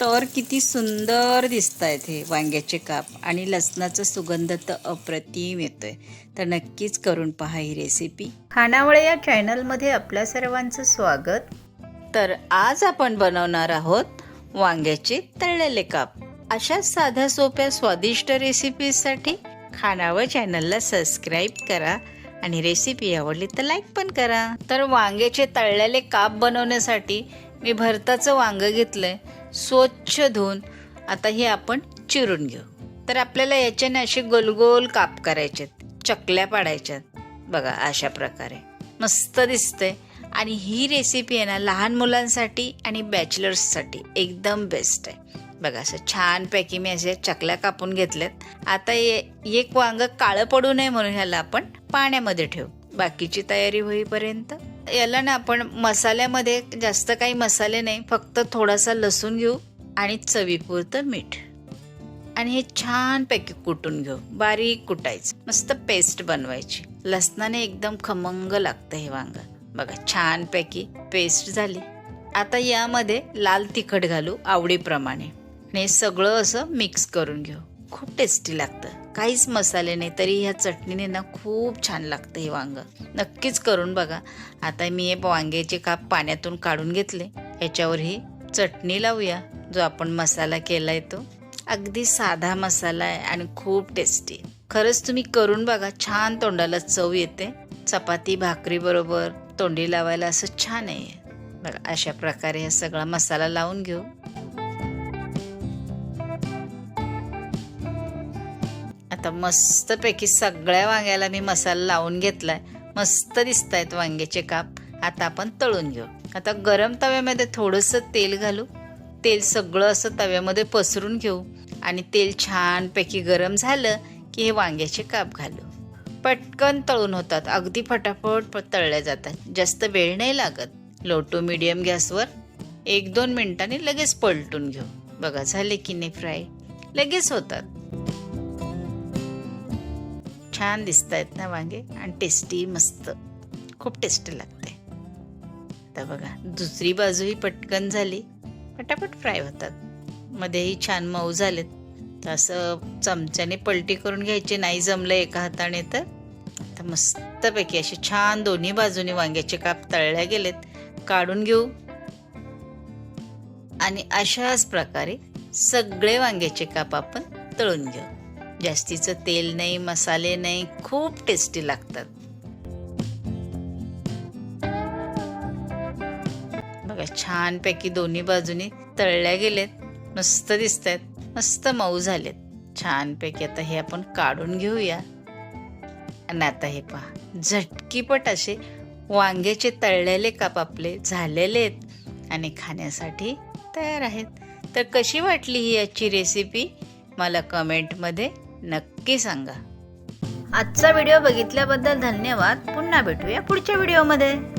तर किती सुंदर दिसत आहेत हे वांग्याचे काप. आणि लसणाचा सुगंध तर अप्रतिम येतोय. तर नक्कीच करून पहा ही रेसिपी खानावळे या चॅनलमध्ये आपल्या सर्वांचं स्वागत. तर आज आपण बनवणार आहोत वांग्याचे तळलेले काप. अशा साध्या सोप्या स्वादिष्ट रेसिपीसाठी खानावळ चॅनलला सबस्क्राईब करा आणि रेसिपी आवडली तर लाईक पण करा. तर वांग्याचे तळलेले काप बनवण्यासाठी मी भरताचं वांगं घेतलंय स्वच्छ धुवून. आता हे आपण चिरून घेऊ. तर आपल्याला याच्याने असे गोलगोल काप करायचे चकल्या पाडायच्यात. बघा अशा प्रकारे. मस्त दिसतंय. आणि ही रेसिपी आहे ना लहान मुलांसाठी आणि बॅचलर्ससाठी एकदम बेस्ट आहे. बघा असं छानपैकी मी असे चकल्या कापून घेतल्यात. आता ये एक वांग काळं पडू नये म्हणून ह्याला आपण पाण्यामध्ये ठेवू. बाकीची तयारी होईपर्यंत. याला ना आपण मसाल्यामध्ये जास्त काही मसाले नाही फक्त थोडासा लसूण घेऊ आणि चवीपुरतं मीठ. आणि हे छानपैकी कुटून घेऊ बारीक कुटायचं. मस्त पेस्ट बनवायची. लसणाने एकदम खमंग लागतं हे वांग. बघा छानपैकी पेस्ट झाली. आता यामध्ये लाल तिखट घालू आवडीप्रमाणे. आणि हे सगळं असं मिक्स करून घेऊ. खूप टेस्टी लागतं. काहीच मसाले नाही तरी ह्या चटणीने ना खूप छान लागतं हे वांगं. नक्कीच करून बघा. आता मी हे वांग्याचे काप पाण्यातून काढून घेतले. ह्याच्यावर ही चटणी लावूया. जो आपण मसाला केला आहे तो. अगदी साधा मसाला आहे आणि खूप टेस्टी खरंच तुम्ही करून बघा. छान तोंडाला चव येते. चपाती भाकरी बरोबर तोंडी लावायला असं छान आहे. बघा अशा प्रकारे हा सगळा मसाला लावून घेऊ. आता मस्तपैकी सगळ्या वांग्याला मी मसाला लावून घेतला आहे मस्त दिसत आहेत वांग्याचे काप. आता आपण तळून घेऊ. आता गरम तव्यामध्ये थोडंसं तेल घालू. तेल सगळं असं तव्यामध्ये पसरून घेऊ. आणि तेल छानपैकी गरम झालं की हे वांग्याचे काप घालू. पटकन तळून होतात. अगदी फटाफट तळल्या जातात. जास्त वेळ नाही लागत. लो टू मिडियम गॅसवर एक दोन मिनिटांनी लगेच पलटून घेऊ. बघा झाले की नाही फ्राय लगेच होतात. छान दिसत आहेत ना वांगे? आणि टेस्टी मस्त. खूप टेस्टी लागते. आता बघा दुसरी बाजूही पटकन झाली. पटापट फ्राय होतात. मध्येही छान मऊ झालेत. तर असं चमच्याने पलटी करून घ्यायची नाही जमलं एका हाताने तर. आता मस्तपैकी असे छान दोन्ही बाजूनी वांग्याचे काप तळल्या गेलेत. काढून घेऊ. आणि अशाच प्रकारे सगळे वांग्याचे काप आपण तळून घेऊ. जास्तीचं तेल नाही मसाले नाही खूप टेस्टी लागतात. बघा छानपैकी दोन्ही बाजूनी तळल्या गेलेत मस्त दिसत आहेत मस्त मऊ झालेत. छानपैकी आता हे आपण काढून घेऊया. आणि आता हे पहा झटकीपट असे वांग्याचे तळलेले काप आपले झालेले आहेत आणि खाण्यासाठी तयार आहेत. तर कशी वाटली ही याची रेसिपी मला कमेंटमध्ये नक्की सांगा. आजचा व्हिडिओ बघितल्याबद्दल धन्यवाद. पुन्हा भेटूया पुढच्या व्हिडिओमध्ये.